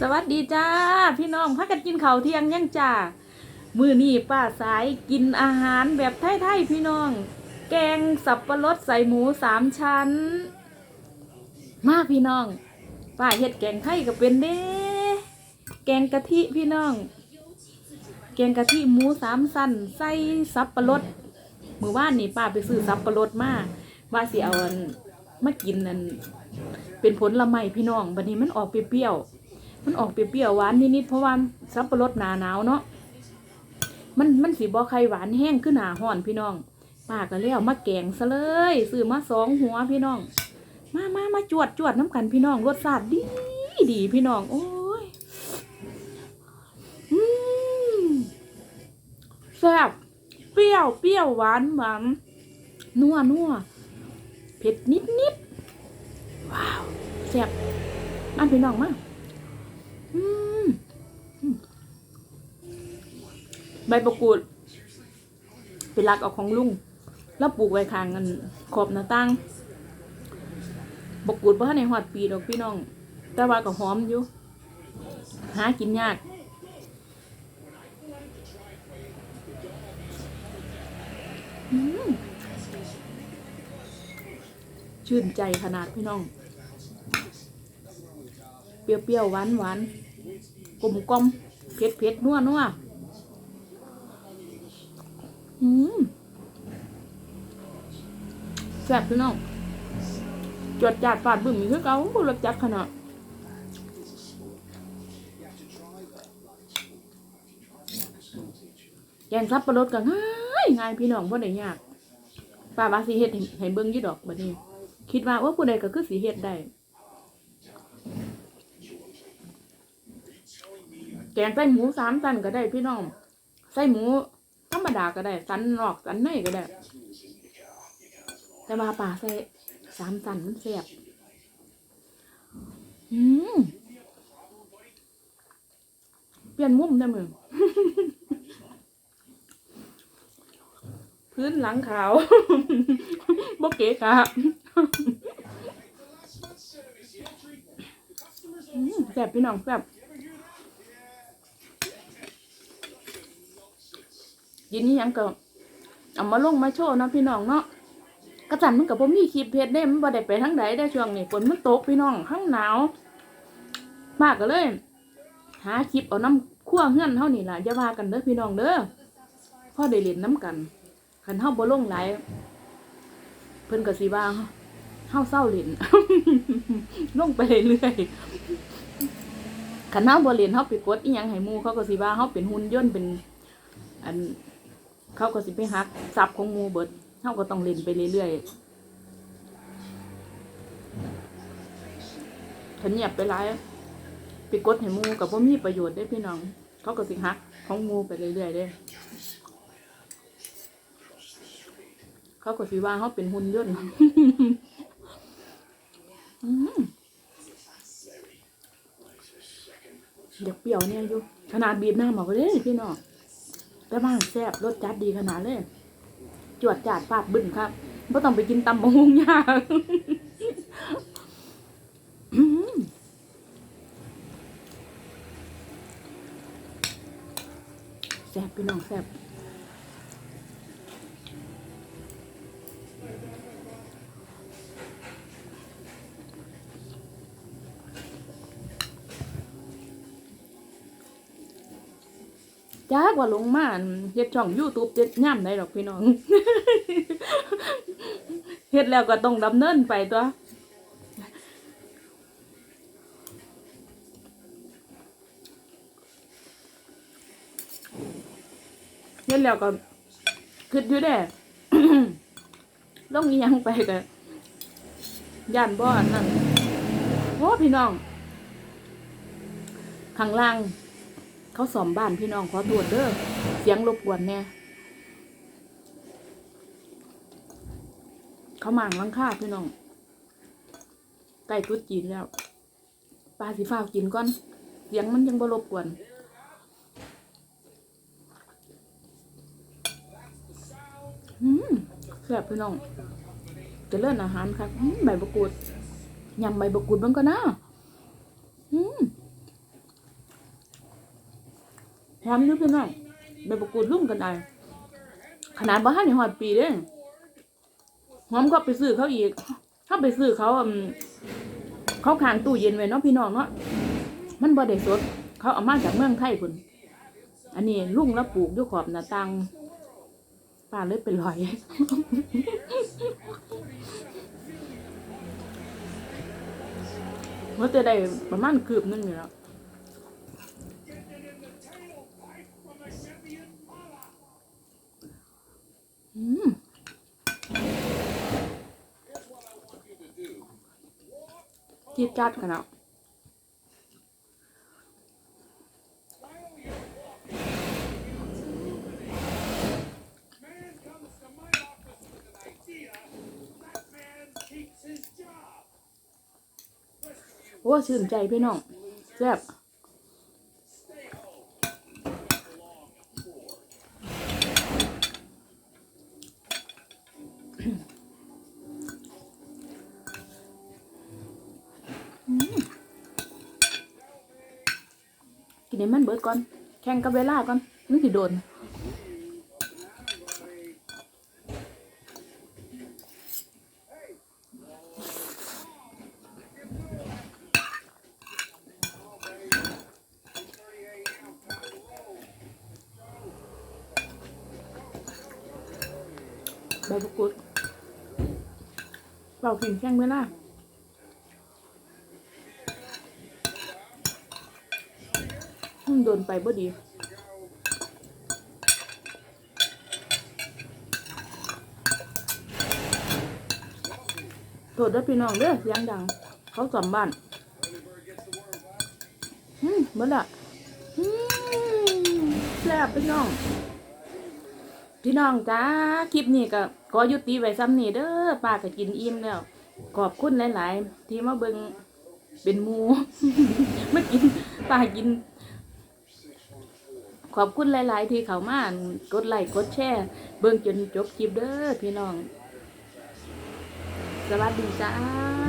สวัสดีจ้า พี่น้องพักกันกินข้าวเที่ยงยังจ้ามือนี่ป้าสายกินอาหารแบบไทยๆพี่น้อง แกงสับปะรดใส่หมูสามชั้น มากพี่น้อง ป้าเฮ็ดแกงไทยก็เป็นเด้แกงกะทิพี่น้อง แกงกะทิหมูสามสั้นใส่สับปะรดมือว่านนี่ป้าไปซื้อสับปะรดมาว่าสิเอามากินนั่นเป็นผลละไม้พี่น้องบัดนี้มันออกเปรี้ยวๆ มันออกเปรี้ยวๆหวานนิดๆเพราะว่าสับปะรดหนาหนาวเนาะมันมันสีบอไข่หวานแห้งขึ้นหนาห่อนพี่น้องป้าก็เลยเอามาแกงซะเลยซื้อมาสองหัวพี่น้อง มามามาจวดจวดน้ำกันพี่น้องรสชาติดีดีพี่น้อง โอ้ยอืมแซ่บเปรี้ยวเปรี้ยวหวานหวานนัวนัวเผ็ดนิดนิดว้าวแซ่บอันพี่น้องมา ใบประกูดเป็นรักเอาของลุง แล้วปลูกไว้ข้างกันขอบหน้าต่างบกกูดเพราะในหอดปีดอกพี่น้อง แต่ว่าก็หอมอยู่ หากินยากชื่นใจขนาดพี่น้อง เปรี้ยวๆหวานหวานๆ กลมกลมๆเผ็ดเผ็ดๆนัวนัวอืมแซ่บพี่น้องจวดจาดฟาดบึ้มมีคือเก่าบ่รสจัดขนาดแกงซับปะรดก็ง่ายง่ายพี่น้องบ่ได้ยากป้าว่าสิเฮ็ดให้เบิ่งยู่ดอกบัดนี้ คิดว่าว่าผู้ใดก็คือสิเฮ็ดได้ แกงใส่หมูสามสันก็ได้พี่น้องใส่หมูธรรมดาก็ได้ สันนอกสันในก็ได้ แต่ว่าป่าใส่สามสันมันแซ่บอืมเปลี่ยนมุมได้มึงพื้นหลังขาวบกเก๋กะแซ่บพี่น้องแซ่บ ยินนี้ยังก็เอามาลงมาโชว์เนาะพี่น้องเนาะกระจันมันกับผมมีคลิปเพจเด้มันบ่ได้ไปทั้งใดได้ช่วงนี้ฝนมันตกพี่น้องข้างหนาวมากก็เลย หาคลิปเอาน้ำขั้วเฮือนเท่านี่แหละอย่าว่ากันเด้อพี่น้องเด้อพ่อได้เล่นน้ำกันคันเฮาบ่ลงไหลายเพิ่นก็สิว่าเฮาเศร้าเล่นลงไปเรื่อยๆคันเฮาบ่เล่นเฮาไปกดอีหยังให้หมูเขาก็สิว่าเฮาเป็นหุ่นย่นเป็นอัน เขาก็สิไปหักทรัพย์ของหมูเบิดเขาก็ต้องเล่นไปเรื่อยๆถ้าเงียบไปหลายไปกดให้หมูกับว่ามีประโยชน์ได้พี่น้อง เขาก็สิฮักของหมูไปเรื่อยๆได้เขาก็สิว่าเขาเป็นหุ่นยนต์อืมเดี๋ยวเปรี้ยวเนี่ยอยู่ขนาดบีบหน้าหมอกเลยพี่น้อง แต่บ้างแซ่บรสจัดดีขนาดเลย จวดจาดฟาดบึ้นครับไม่ต้องไปกินตำบะฮุงยากแซ่บพี่น้องแซ่บ จากว่าลงมาเฮ็ดช่องยูทูบเจ็ดย่ำได้ดอกพี่น้องเฮ็ดแล้วก็ต้องดำเนินไปตัวเฮ็ดแล้วก็คิดอยู่เด้ลงอีหยังไปก็ย่านบ่อนนั่นโอ้พี่น้องข้างล่าง เขาสอมบ้านพี่น้องขอตรวจเด้อเสียงรบกวนแน่เขาหมางลังคาพี่น้องใกล้ตุ๊ดจีนแล้วปลาสีฟ้ากินก่อน เสียงมันยังบรบกวนอืมแซ่บพี่น้องจะเลิ่อนอาหารครับใบบักกูดยำใบบักกูดมันก็น่าอืม หอมอยู่พี่น้องใบบักกูดลุ่มกันได้ขนาดบ่ทันได้ฮอดปีเด้หอมก็ไปซื้อเขาอีก ถ้าไปซื้อเขาเขาค้างตู้เย็นไว้เนาะพี่น้องเนาะมันบ่ได้สด เขาเอามาจากเมืองไทยพุ่นอันนี้ลุ่งแล้วปลูกอยู่ขอบหน้าต่างป้าเลยเป็นรอยว่าจะได้ประมาณคืบหนึงอยู่แล้วอืม จี๊ดจัดขนาดโอ้ชื่นใจพี่น้องแซ่บ ให้มันเบิดก่อน แข่งกับเวลาก่อนมันสิโดนใบมะกรูดเป่ากินแข้งเมื่อหน้าอืม โดนไปบ่ดีโทษด้อพี่น้องเด้อเสียงดัง เขาสอมบ้านอืมเมื่อละอืมแซ่บพี่น้อง พี่น้องจ้า คลิปนี้ก็ขอยุติไว้ซ้ำนี่เด้อป้าก็กินอิ่มแล้ว ขอบคุณหลาย ๆ ที่มาเบิงเป็นมู ไม่กินป้ากิน ขอบคุณหลาย ๆ ที่เขามากดไลค์กดแชร์เบิ่งจนจบคลิปเด้อพี่น้อง สวัสดีจ้า